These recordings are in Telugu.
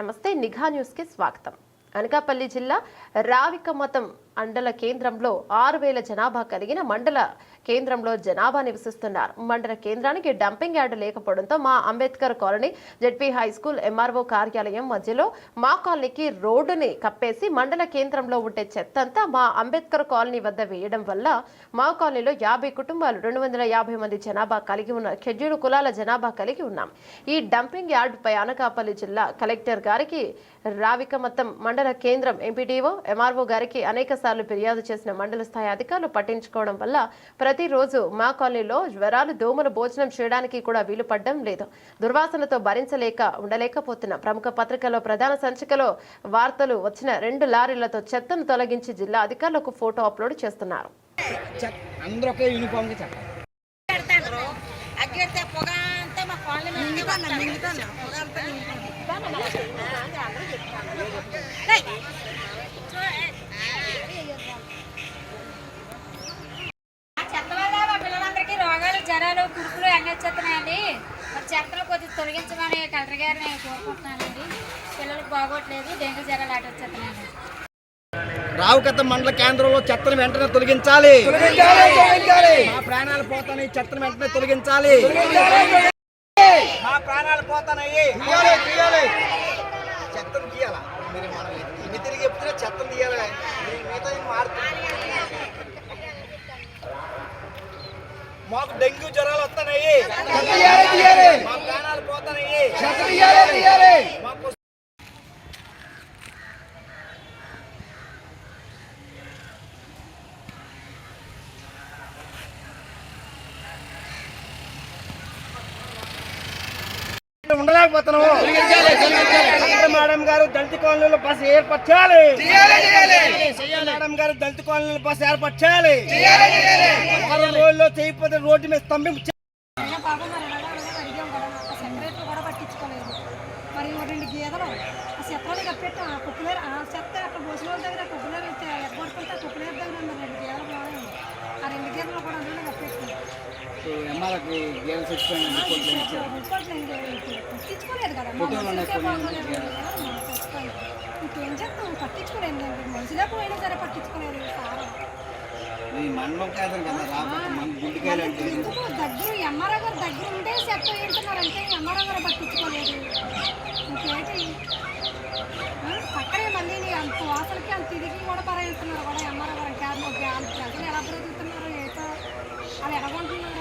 నమస్తే నిఘా న్యూస్కి స్వాగతం. అనకాపల్లి జిల్లా రావికమతం మండల కేంద్రంలో ఆరు వేల జనాభా కలిగిన మండల కేంద్రంలో జనాభా నివసిస్తున్నారు. మండల కేంద్రానికి డంపింగ్ యార్డు లేకపోవడంతో మా Ambedkar colony ZP high school MRO కార్యాలయం మధ్యలో మా కాలనీకి రోడ్డుని కప్పేసి మండల కేంద్రంలో ఉండే చెత్త అంతా మా అంబేద్కర్ కాలనీ వద్ద వేయడం వల్ల మా కాలనీలో యాభై కుటుంబాలు రెండు వందల యాభై మంది జనాభా కలిగి ఉన్న షెడ్యూల్ కులాల జనాభా కలిగి ఉన్నాం. ఈ డంపింగ్ యార్డుపై అనకాపల్లి జిల్లా కలెక్టర్ గారికి రావికమతం మండల కేంద్రం ఎంపీడీఓ ఎంఆర్ఓ గారికి అనేక సార్లు ఫిర్యాదు చేసిన మండల స్థాయి అధికారులు పట్టించుకోవడం వల్ల ప్రతిరోజు మా కాలనీలో జ్వరాలు దోమలు భోజనం చేయడానికి కూడా వీలు పడడం లేదు. దుర్వాసనతో భరించలేక ఉండలేకపోతున్న ప్రముఖ పత్రికలో ప్రధాన సంచికలో వార్తలు వచ్చిన రెండు లారీలతో చెత్తను తొలగించి జిల్లా అధికారులకు ఫోటో అప్లోడ్ చేస్తున్నారు. అందరూ ఒకే యూనిఫామ్ పొగ అంతా మా కాలనీ మింగుతాను పొగ అంతా చెత్త వల్ల మా పిల్లలందరికీ రోగాలు జ్వరాలు కురుపులు అన్నీ వచ్చేస్తున్నాయండి మరి చెత్తలు కొద్దిగా తొలగించమని కలెక్టర్ గారిని కోరుకుంటున్నానండి పిల్లలకు బాగోట్లేదు డెంగ్యూ జ్వరాలు అటు వచ్చేస్తున్నాయండి రావుకత మండల కేంద్రంలో చెత్తను వెంటనే తొలగించాలి. మా ప్రాణాలు పోతాయి చెత్తను వెంటనే తొలగించాలి. మా ప్రాణాలు పోతాయి చెత్తను తీయాలా? తిరిగి చెప్తే చెత్తను తీయాలి? మిగతా మారుతుంది మాకు డెంగ్యూ జ్వరాలు వస్తున్నాయి మా ప్రాణాలు పోతున్నాయి ఉండలేకపోతున్నాము. కలెక్టర్ మేడం గారు దళిత కాలనీలో బస్సు ఏర్పాటు చేయాలి. మేడం గారు దళిత కాలనీలో బస్సు ఏర్పాటు చేయాలి. రోజుల్లో చేయకపోతే రోడ్డు మీద స్తంభింపు మరి రెండు గీదలు ఆ చెత్తలు కప్పెట్టాం ఆ కుక్కలేరు ఆ చెత్త అక్కడ భోజనం వాళ్ళ దగ్గర కుక్కలేరు ఇస్తే ఎగ్గొడుకుంటే ఆ కుక్కలేరు దగ్గర ఉంది రెండు గీదలు బాగా ఆ రెండు గీదలు కూడా అందులో కప్పెట్టాం పట్టించుకోలేదు కదా. ఇంకేం చేస్తాం? పట్టించుకోలేదు మనుషులే పోయినా సరే పట్టించుకోలేదు ఎందుకు దగ్గర ఎంఆర్ఓ గారు దగ్గర ఉంటే చెత్త ఏంటున్నారంటే ఎంఆర్ఓ గారు పట్టించుకోలేదు. ఇంకేంటి? పక్కనే మళ్ళీ అంత వాసలకి అంత తిరిగి కూడా పరాయిస్తున్నారు కూడా ఎంఆర్ఓ గారు. క్యాబ్ ప్రజలు ఎలా బ్రతుకుతున్నారు ఏతో వాళ్ళు ఎడగొంటున్నారు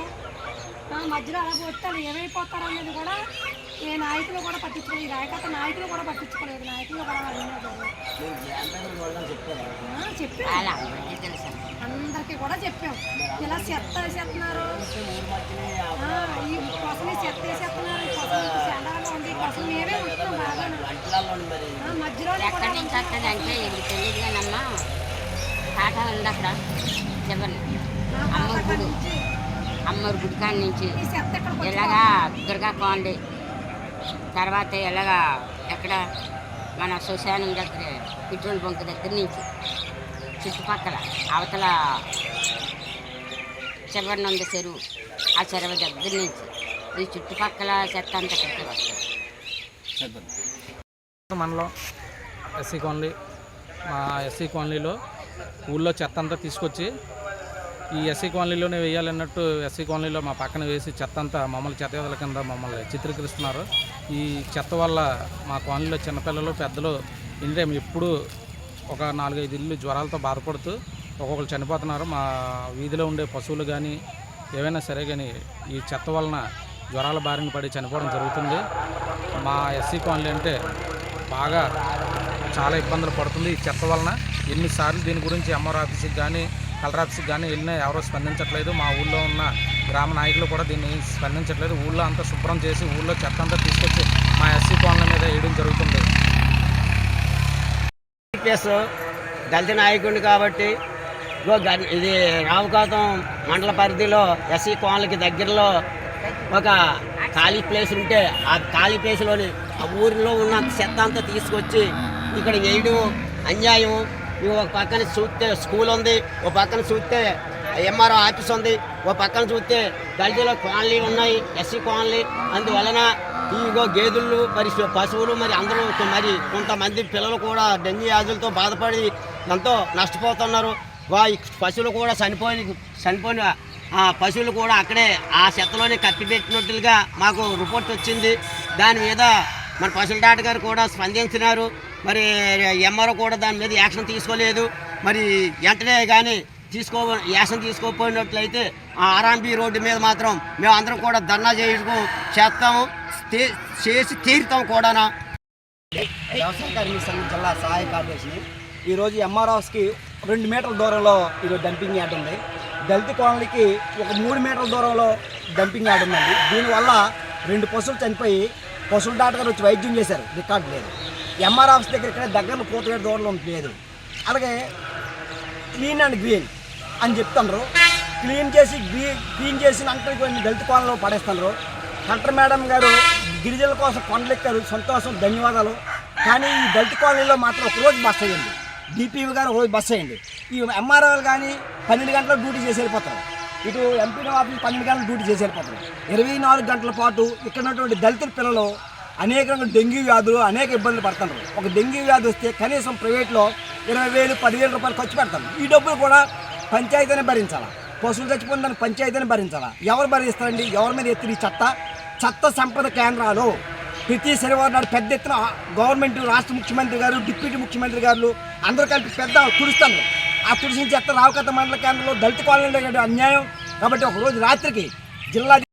ఆ, మధ్యలో అలా వాళ్ళు ఏమైపోతారు అనేది కూడా ఏ నాయకులు కూడా పట్టించుకోలేదు ఈ నాయకత్వ నాయకులు కూడా పట్టించుకోలేదు నాయకులు కూడా చెప్పారు. అందరికీ కూడా చెప్పాం. ఇలా చెత్త వేసేస్తున్నారు. ఈ కోసం చెత్త వేసేస్తున్నారు ఈ కోసం చెండాలంగా ఉంది ఈ కోసం మేమే ఉంటున్నాం బాగాను ఆ, మధ్యలో కూడా ఎక్కడి నుంచి వస్తుంది అంటే ఇది తెలియదు కానమ్మా టాటా ఉంది అక్కడ. ఆ, పాప అమ్మూరు గుడికాడ నుంచి. ఇలాగా దుర్గా కోండి తర్వాత ఇలాగా ఎక్కడ మన శ్మశానం దగ్గర పెట్రోల్ బంక్ దగ్గర నుంచి చుట్టుపక్కల అవతల చివరిన ఉంది చెరువు ఆ చెరువు దగ్గర నుంచి ఈ చుట్టుపక్కల చెత్త అంతా ఇక్కడికి వస్తుంది. మండలం ఎస్సీ కాలనీ మా ఎస్సీ కాలనీలో ఊళ్ళో చెత్త అంతా తీసుకొచ్చి ఈ ఎస్సీ కాలనీలోనే వేయాలన్నట్టు ఎస్సీ కాలనీలో మా పక్కన వేసి చెత్త అంతా మమ్మల్ని చెత్త కింద మమ్మల్ని చిత్రీకరిస్తున్నారు. ఈ చెత్త వల్ల మా కాలనీలో చిన్నపిల్లలు పెద్దలు ఇంటే ఎప్పుడు ఒక నాలుగైదు ఇల్లు జ్వరాలతో బాధపడుతూ ఒక్కొక్కరు చనిపోతున్నారు. మా వీధిలో ఉండే పశువులు కానీ ఏవైనా సరే కానీ ఈ చెత్త వలన జ్వరాల బారిన పడి చనిపోవడం జరుగుతుంది. మా ఎస్సీ కాలనీ అంటే బాగా చాలా ఇబ్బందులు పడుతుంది ఈ చెత్త వలన. ఎన్నిసార్లు దీని గురించి ఎంఆర్ ఆఫీస్కి కానీ కలెక్టర్ ఆఫీస్కి కానీ వెళ్ళినా ఎవరూ స్పందించట్లేదు. మా ఊళ్ళో ఉన్న గ్రామ నాయకులు కూడా దీన్ని స్పందించట్లేదు. ఊళ్ళో అంతా శుభ్రం చేసి ఊళ్ళో చెత్త అంతా తీసుకొచ్చి మా ఎస్సీ కోణం మీద వేయడం జరుగుతుంది. సిపిఎస్ దళిత నాయకుడిని కాబట్టి ఇది రావుకాతం మండల పరిధిలో ఎస్సీ కోణలకి దగ్గరలో ఒక ఖాళీ ప్లేస్ ఉంటే ఆ ఖాళీ ప్లేస్లోని ఆ ఊరిలో ఉన్న చెత్త అంతా తీసుకొచ్చి ఇక్కడ వేయడం అన్యాయం. ఒక పక్కన చూస్తే స్కూల్ ఉంది ఒక పక్కన చూస్తే ఎంఆర్ఓ ఆఫీస్ ఉంది ఒక పక్కన చూస్తే దళితుల కాలనీలు ఉన్నాయి ఎస్సీ కాలనీ. అందువలన ఇగో గేదెలు మరి పశువులు మరి అందరూ మరి కొంతమంది పిల్లలు కూడా డెంగ్యూ వ్యాధులతో బాధపడి ఎంతో నష్టపోతున్నారు. వా పశువులు కూడా చనిపోయి చనిపోయిన ఆ పశువులు కూడా అక్కడే ఆ చెత్తలోనే కప్పిపెట్టినట్లుగా మాకు రిపోర్ట్ వచ్చింది. దాని మీద మన పశువుల డాక్టర్ గారు కూడా స్పందించినారు. మరి ఎంఆర్ఓ కూడా దాని మీద యాక్షన్ తీసుకోలేదు. మరి వెంటనే కానీ తీసుకో యాక్షన్ తీసుకోకపోయినట్లయితే ఆ రోడ్డు మీద మాత్రం మేము అందరం కూడా ధర్నా చేయడం చేస్తాము. చేసి తీరుతాం కూడానా. వ్యవసాయ కార్మిక సంఘం జిల్లా సహాయ కార్యదర్శిని ఈరోజు ఎంఆర్ఓస్కి రెండు మీటర్ల దూరంలో ఈరోజు డంపింగ్ యార్డ్ ఉంది. దళిత కాలనీకి ఒక మూడు మీటర్ల దూరంలో డంపింగ్ యార్డ్ ఉందండి. దీనివల్ల రెండు పశువులు చనిపోయి పశువుల డాక్టర్ గారు వచ్చి వైద్యం చేశారు. రికార్డు లేదు. ఎంఆర్ ఆఫీస్ దగ్గర ఇక్కడ దగ్గరలో పూతగేట దూరంలో లేదు. అలాగే క్లీన్ అండ్ గ్రీన్ అని చెప్తున్నారు క్లీన్ చేసి క్లీన్ చేసిన అంటే కొన్ని దళిత కోణంలో పడేస్తున్నారు కలెక్టర్ మేడం గారు గిరిజనుల కోసం కొండలెక్కారు. సంతోషం ధన్యవాదాలు. కానీ ఈ దళిత కాలనీలో మాత్రం ఒక రోజు బస్ అయ్యండి డిపివి గారు ఒకరోజు బస్ అయ్యండి ఈ ఎంఆర్ఓలు కానీ పన్నెండు గంటల డ్యూటీ చేసి వెళ్ళిపోతారు. ఇటు ఎంపీ ఆఫీస్ పన్నెండు గంటల డ్యూటీ చేసి వెళ్ళిపోతారు. ఇరవై నాలుగు గంటల పాటు ఇక్కడ ఉన్నటువంటి దళితుల పిల్లలు అనేక రకాల డెంగ్యూ వ్యాధులు అనేక ఇబ్బందులు పడుతున్నారు ఒక డెంగ్యూ వ్యాధి వస్తే కనీసం ప్రైవేట్లో ఇరవై వేలు పదివేల రూపాయలు ఖర్చు పెడతారు. ఈ డబ్బులు కూడా పంచాయతీనే భరించాలా? పశువులు చచ్చిపోయిన దాన్ని పంచాయతీనే భరించాలా? ఎవరు భరిస్తారండి? ఎవరి మీద ఎత్తిన ఈ చెత్త చెత్త సంపద కేంద్రాలు. ప్రతి శనివారం నాడు పెద్ద ఎత్తున గవర్నమెంట్ రాష్ట్ర ముఖ్యమంత్రి గారు డిప్యూటీ ముఖ్యమంత్రి గారు అందరూ కలిపి పెద్ద తుడుస్తారు. ఆ తుడిసిన చెత్త రావకత మండల కేంద్రంలో దళిత కాలనీలో అన్యాయం. కాబట్టి ఒక రోజు రాత్రికి జిల్లా